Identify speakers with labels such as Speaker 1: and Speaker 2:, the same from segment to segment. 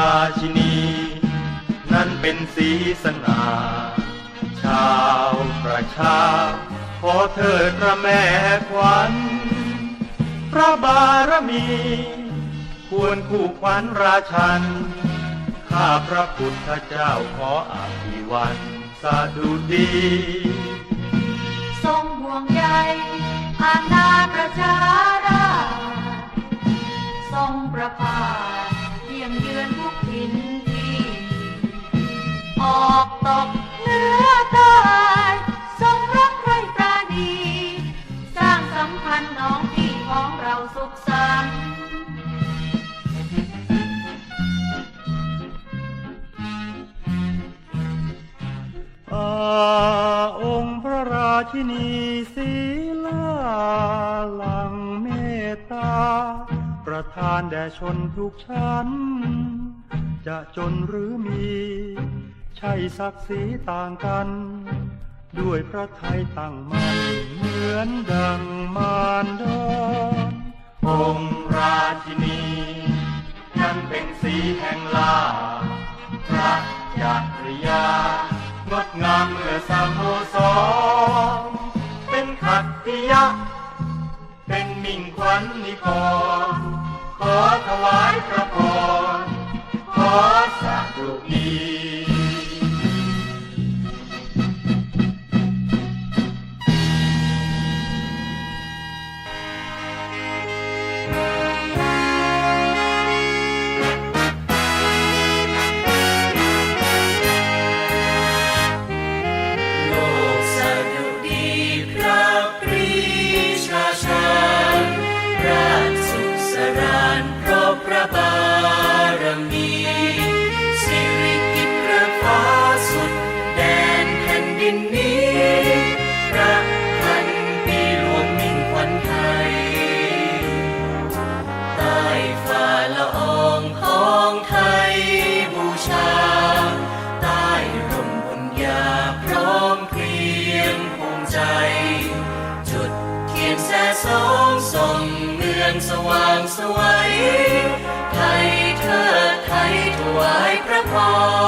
Speaker 1: ราชินี นั้นเป็นสีสง่าชาวประชา ขอเถิดพระแม่ขวัญ พระบารมี ควรคู่ขวัญราชัน ข้าพระพุทธเจ้าขออาภิวันสาธุดี
Speaker 2: ทรงห่วงใยอาณา อกตกเหนือใต้ทรงรักใครปราณี สร้างสัมพันธ์น้องพี่ของเราสุขสันต์
Speaker 1: อาองค์พระราชินีศีลาหลังเมตตา ประทานแด่ชนทุกชั้นจะจนหรือมี ใช่ศักดิ์ศรีต่างกัน ด้วยพระไทยตั้งมั่นเหมือนดังมารดอนองค์ราชินีนั้นเป็นสีแห่งลาพระจักรยางดงามเมื่อสามโมสรเป็นขัตติยะ เป็นมิ่งขวัญนิกรขอถวายพระพรขอสาธุดี
Speaker 3: โแสสองส่องเมืองสว่างสวัยไทยเทิดไทยถวายพระพร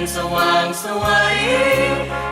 Speaker 3: เมืองสว่างสวัย